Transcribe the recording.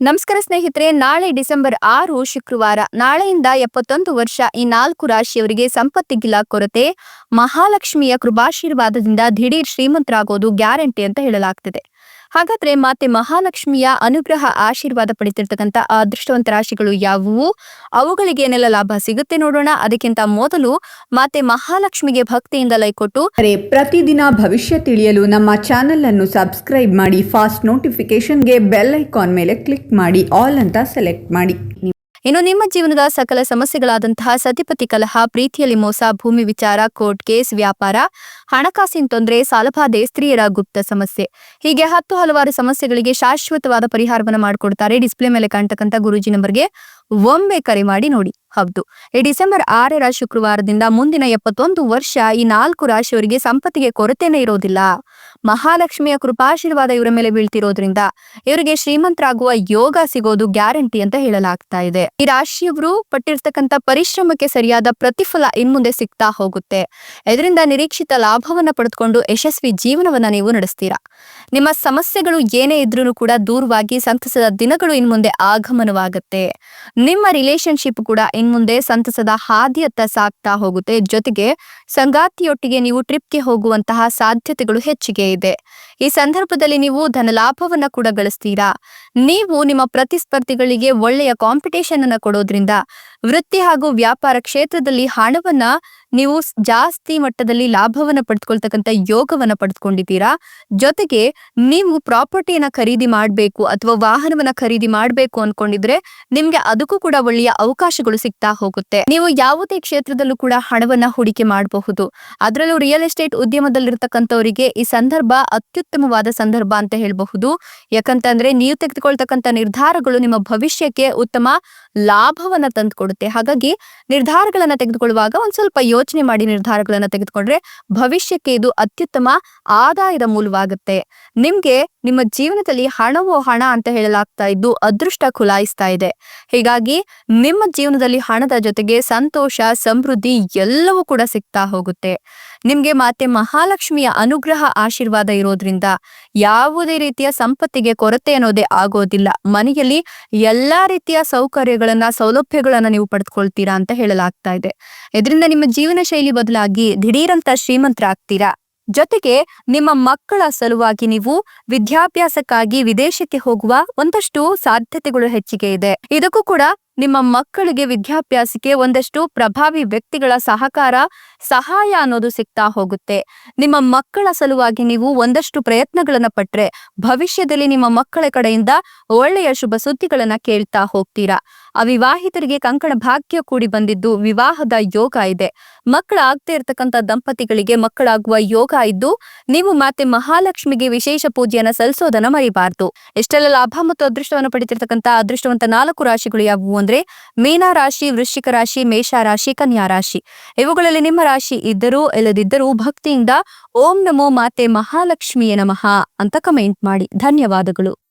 ನಮಸ್ಕಾರ ಸ್ನೇಹಿತರೆ, ನಾಳೆ ಡಿಸೆಂಬರ್ ಆರು, ಶುಕ್ರವಾರ, ನಾಳೆಯಿಂದ ಎಪ್ಪತ್ತೊಂದು ವರ್ಷ ಈ ನಾಲ್ಕು ರಾಶಿಯವರಿಗೆ ಸಂಪತ್ತಿಗಿಲ್ಲ ಕೊರತೆ. ಮಹಾಲಕ್ಷ್ಮಿಯ ಕೃಪಾಶೀರ್ವಾದದಿಂದ ದಿಢೀರ್ ಶ್ರೀಮಂತರಾಗೋದು ಗ್ಯಾರಂಟಿ ಅಂತ ಹೇಳಲಾಗ್ತಿದೆ. ಹಾಗಾದ್ರೆ ಮಾತೆ ಮಹಾಲಕ್ಷ್ಮಿಯ ಅನುಗ್ರಹ ಆಶೀರ್ವಾದ ಪಡಿತಿರ್ತಕ್ಕಂಥ ಅದೃಷ್ಟವಂತ ರಾಶಿಗಳು ಯಾವುವು? ಅವುಗಳಿಗೆ ಏನೆಲ್ಲ ಲಾಭ ಸಿಗುತ್ತೆ ನೋಡೋಣ. ಅದಕ್ಕಿಂತ ಮೊದಲು ಮಾತೆ ಮಹಾಲಕ್ಷ್ಮಿಗೆ ಭಕ್ತಿಯಿಂದ ಲೈಕ್ ಕೊಟ್ಟು ಪ್ರತಿದಿನ ಭವಿಷ್ಯ ತಿಳಿಯಲು ನಮ್ಮ ಚಾನೆಲ್ ಅನ್ನು ಸಬ್ಸ್ಕ್ರೈಬ್ ಮಾಡಿ, ಫಾಸ್ಟ್ ನೋಟಿಫಿಕೇಶನ್ಗೆ ಬೆಲ್ ಐಕಾನ್ ಮೇಲೆ ಕ್ಲಿಕ್ ಮಾಡಿ, ಆಲ್ ಅಂತ ಸೆಲೆಕ್ಟ್ ಮಾಡಿ. ಇನ್ನು ನಿಮ್ಮ ಜೀವನದ ಸಕಲ ಸಮಸ್ಯೆಗಳಾದಂತಹ ಸತಿಪತಿ ಕಲಹ, ಪ್ರೀತಿಯಲ್ಲಿ ಮೋಸ, ಭೂಮಿ ವಿಚಾರ, ಕೋರ್ಟ್ ಕೇಸ್, ವ್ಯಾಪಾರ, ಹಣಕಾಸಿನ ತೊಂದರೆ, ಸಾಲಬಾಧೆ, ಸ್ತ್ರೀಯರ ಗುಪ್ತ ಸಮಸ್ಯೆ. ಹೀಗೆ ಹತ್ತು ಹಲವಾರು ಸಮಸ್ಯೆಗಳಿಗೆ ಶಾಶ್ವತವಾದ ಪರಿಹಾರವನ್ನು ಮಾಡಿಕೊಡ್ತಾರೆ. ಡಿಸ್ಪ್ಲೇ ಮೇಲೆ ಕಾಣ್ತಕ್ಕಂಥ ಗುರುಜಿ ನಂಬರ್ಗೆ ಒಮ್ಮೆ ಕರೆ ಮಾಡಿ ನೋಡಿ. ಹೌದು. ಈ ಡಿಸೆಂಬರ್ ಆರರ ಶುಕ್ರವಾರದಿಂದ ಮುಂದಿನ ಎಪ್ಪತ್ತೊಂದು ವರ್ಷ ಈ ನಾಲ್ಕು ರಾಶಿಯವರಿಗೆ ಸಂಪತ್ತಿಗೆ ಕೊರತೆನೇ ಇರೋದಿಲ್ಲ. ಮಹಾಲಕ್ಷ್ಮಿಯ ಕೃಪಾಶೀರ್ವಾದ ಇವರ ಮೇಲೆ ಬೀಳ್ತಿರೋದ್ರಿಂದ ಇವರಿಗೆ ಶ್ರೀಮಂತರಾಗುವ ಯೋಗ ಸಿಗೋದು ಗ್ಯಾರಂಟಿ ಅಂತ ಹೇಳಲಾಗ್ತಾ ಇದೆ. ಈ ರಾಶಿಯವರು ಪಟ್ಟಿರ್ತಕ್ಕಂಥ ಪರಿಶ್ರಮಕ್ಕೆ ಸರಿಯಾದ ಪ್ರತಿಫಲ ಇನ್ಮುಂದೆ ಸಿಗ್ತಾ ಹೋಗುತ್ತೆ. ಇದರಿಂದ ನಿರೀಕ್ಷಿತ ಲಾಭವನ್ನ ಪಡೆದುಕೊಂಡು ಯಶಸ್ವಿ ಜೀವನವನ್ನ ನೀವು ನಡೆಸ್ತೀರಾ? ನಿಮ್ಮ ಸಮಸ್ಯೆಗಳು ಏನೇ ಇದ್ರೂ ಕೂಡ ದೂರವಾಗಿ ಸಂತಸದ ದಿನಗಳು ಇನ್ಮುಂದೆ ಆಗಮನವಾಗುತ್ತೆ. ನಿಮ್ಮ ರಿಲೇಶನ್ಶಿಪ್ ಕೂಡ ಇನ್ಮುಂದೆ ಸಂತಸದ ಹಾದಿಯತ್ತ ಸಾಗ್ತಾ ಹೋಗುತ್ತೆ. ಜೊತೆಗೆ ಸಂಗಾತಿಯೊಟ್ಟಿಗೆ ನೀವು ಟ್ರಿಪ್ಗೆ ಹೋಗುವಂತಹ ಸಾಧ್ಯತೆಗಳು ಹೆಚ್ಚಿಗೆ ಇದೆ. ಈ ಸಂದರ್ಭದಲ್ಲಿ ನೀವು ಧನ ಲಾಭವನ್ನ ಕೂಡ ಗಳಿಸ್ತೀರಾ? ನೀವು ನಿಮ್ಮ ಪ್ರತಿಸ್ಪರ್ಧಿಗಳಿಗೆ ಒಳ್ಳೆಯ ಕಾಂಪಿಟೇಷನ್ ಅನ್ನ ಕೊಡೋದ್ರಿಂದ ವೃತ್ತಿ ಹಾಗೂ ವ್ಯಾಪಾರ ಕ್ಷೇತ್ರದಲ್ಲಿ ಹಣವನ್ನ ನೀವು ಜಾಸ್ತಿ ಮಟ್ಟದಲ್ಲಿ ಲಾಭವನ್ನ ಪಡೆದುಕೊಳ್ತಕ್ಕಂಥ ಯೋಗವನ್ನ ಪಡೆದುಕೊಂಡಿದ್ದೀರಾ ಜೊತೆಗೆ ನೀವು ಪ್ರಾಪರ್ಟಿಯನ್ನ ಖರೀದಿ ಮಾಡಬೇಕು ಅಥವಾ ವಾಹನವನ್ನ ಖರೀದಿ ಮಾಡಬೇಕು ಅನ್ಕೊಂಡಿದ್ರೆ ನಿಮ್ಗೆ ಅದಕ್ಕೂ ಕೂಡ ಒಳ್ಳೆಯ ಅವಕಾಶಗಳು ಸಿಗ್ತಾ ಹೋಗುತ್ತೆ. ನೀವು ಯಾವುದೇ ಕ್ಷೇತ್ರದಲ್ಲೂ ಕೂಡ ಹಣವನ್ನ ಹೂಡಿಕೆ ಮಾಡಬಹುದು. ಅದರಲ್ಲೂ ರಿಯಲ್ ಎಸ್ಟೇಟ್ ಉದ್ಯಮದಲ್ಲಿರ್ತಕ್ಕಂಥವರಿಗೆ ಈ ಸಂದರ್ಭ ಅತ್ಯುತ್ತಮವಾದ ಸಂದರ್ಭ ಅಂತ ಹೇಳಬಹುದು. ಯಾಕಂತಂದ್ರೆ ನೀವು ತೆಗೆದುಕೊಳ್ತಕ್ಕಂಥ ನಿರ್ಧಾರಗಳು ನಿಮ್ಮ ಭವಿಷ್ಯಕ್ಕೆ ಉತ್ತಮ ಲಾಭವನ್ನ ತಂದುಕೊಡುತ್ತೆ. ಹಾಗಾಗಿ ನಿರ್ಧಾರಗಳನ್ನ ತೆಗೆದುಕೊಳ್ಳುವಾಗ ಒಂದ್ ಸ್ವಲ್ಪ ಯೋಚನೆ ಮಾಡಿ ನಿರ್ಧಾರಗಳನ್ನ ತೆಗೆದುಕೊಂಡ್ರೆ ಭವಿಷ್ಯಕ್ಕೆ ಇದು ಅತ್ಯುತ್ತಮ ಆದಾಯದ ಮೂಲವಾಗುತ್ತೆ. ನಿಮ್ಗೆ ನಿಮ್ಮ ಜೀವನದಲ್ಲಿ ಹಣವೋ ಹಣ ಅಂತ ಹೇಳಲಾಗ್ತಾ ಇದ್ದು ಅದೃಷ್ಟ ಖುಲಾಯಿಸ್ತಾ ಇದೆ. ಹೀಗಾಗಿ ನಿಮ್ಮ ಜೀವನದಲ್ಲಿ ಹಣದ ಜೊತೆಗೆ ಸಂತೋಷ, ಸಮೃದ್ಧಿ ಎಲ್ಲವೂ ಕೂಡ ಸಿಗ್ತಾ ಹೋಗುತ್ತೆ. ನಿಮ್ಗೆ ಮಾತೆ ಮಹಾಲಕ್ಷ್ಮಿಯ ಅನುಗ್ರಹ ಆಶೀರ್ವಾದ ಇರೋದ್ರಿಂದ ಯಾವುದೇ ರೀತಿಯ ಸಂಪತ್ತಿಗೆ ಕೊರತೆ ಅನ್ನೋದೇ ಆಗೋದಿಲ್ಲ. ಮನೆಯಲ್ಲಿ ಎಲ್ಲಾ ರೀತಿಯ ಸೌಕರ್ಯಗಳನ್ನ, ಸೌಲಭ್ಯಗಳನ್ನ ನೀವು ಪಡೆದುಕೊಳ್ತೀರಾ ಅಂತ ಹೇಳಲಾಗ್ತಾ ಇದೆ. ಇದರಿಂದ ನಿಮ್ಮ ಜೀವನ ಶೈಲಿ ಬದಲಾಗಿ ದಿಢೀರಂತ ಶ್ರೀಮಂತರಾಗ್ತೀರಾ? ಜೊತೆಗೆ ನಿಮ್ಮ ಮಕ್ಕಳ ಸಲುವಾಗಿ ನೀವು ವಿದ್ಯಾಭ್ಯಾಸಕ್ಕಾಗಿ ವಿದೇಶಕ್ಕೆ ಹೋಗುವ ಒಂದಷ್ಟು ಸಾಧ್ಯತೆಗಳು ಹೆಚ್ಚಿಗೆ ಇದೆ. ಇದಕ್ಕೂ ಕೂಡ ನಿಮ್ಮ ಮಕ್ಕಳಿಗೆ ವಿದ್ಯಾಭ್ಯಾಸಕ್ಕೆ ಒಂದಷ್ಟು ಪ್ರಭಾವಿ ವ್ಯಕ್ತಿಗಳ ಸಹಕಾರ, ಸಹಾಯ ಅನ್ನೋದು ಸಿಗ್ತಾ ಹೋಗುತ್ತೆ. ನಿಮ್ಮ ಮಕ್ಕಳ ಸಲುವಾಗಿ ನೀವು ಒಂದಷ್ಟು ಪ್ರಯತ್ನಗಳನ್ನ ಪಟ್ರೆ ಭವಿಷ್ಯದಲ್ಲಿ ನಿಮ್ಮ ಮಕ್ಕಳ ಕಡೆಯಿಂದ ಒಳ್ಳೆಯ ಶುಭ ಸುದ್ದಿಗಳನ್ನ ಕೇಳ್ತಾ ಹೋಗ್ತೀರಾ. ಅವಿವಾಹಿತರಿಗೆ ಕಂಕಣ ಭಾಗ್ಯ ಕೂಡಿ ಬಂದಿದ್ದು ವಿವಾಹದ ಯೋಗ ಇದೆ. ಮಕ್ಕಳಾಗದೇ ಇರತಕ್ಕಂತ ದಂಪತಿಗಳಿಗೆ ಮಕ್ಕಳಾಗುವ ಯೋಗ ಇದ್ದು, ನೀವು ಮತ್ತೆ ಮಹಾಲಕ್ಷ್ಮಿಗೆ ವಿಶೇಷ ಪೂಜೆಯನ್ನ ಸಲ್ಲಿಸೋದನ್ನ ಮರಿಬಾರ್ದು. ಎಷ್ಟೆಲ್ಲ ಲಾಭ ಮತ್ತು ಅದೃಷ್ಟವನ್ನು ಪಡೆದಿರತಕ್ಕಂತ ಅದೃಷ್ಟವಂತ ನಾಲ್ಕು ರಾಶಿಗಳು ಯಾವುವು ಅಂದ್ರೆ ಮೀನ ರಾಶಿ, ವೃಶ್ಚಿಕ ರಾಶಿ, ಮೇಷ ರಾಶಿ, ಕನ್ಯಾ ರಾಶಿ. ಇವುಗಳಲ್ಲಿ ನಿಮ್ಮ ರಾಶಿ ಇದ್ದರೂ ಇಲ್ಲದಿದ್ದರೂ ಭಕ್ತಿಯಿಂದ ಓಂ ನಮೋ ಮಾತೆ ಮಹಾಲಕ್ಷ್ಮಿಯ ನಮಃ ಅಂತ ಕಮೆಂಟ್ ಮಾಡಿ. ಧನ್ಯವಾದಗಳು.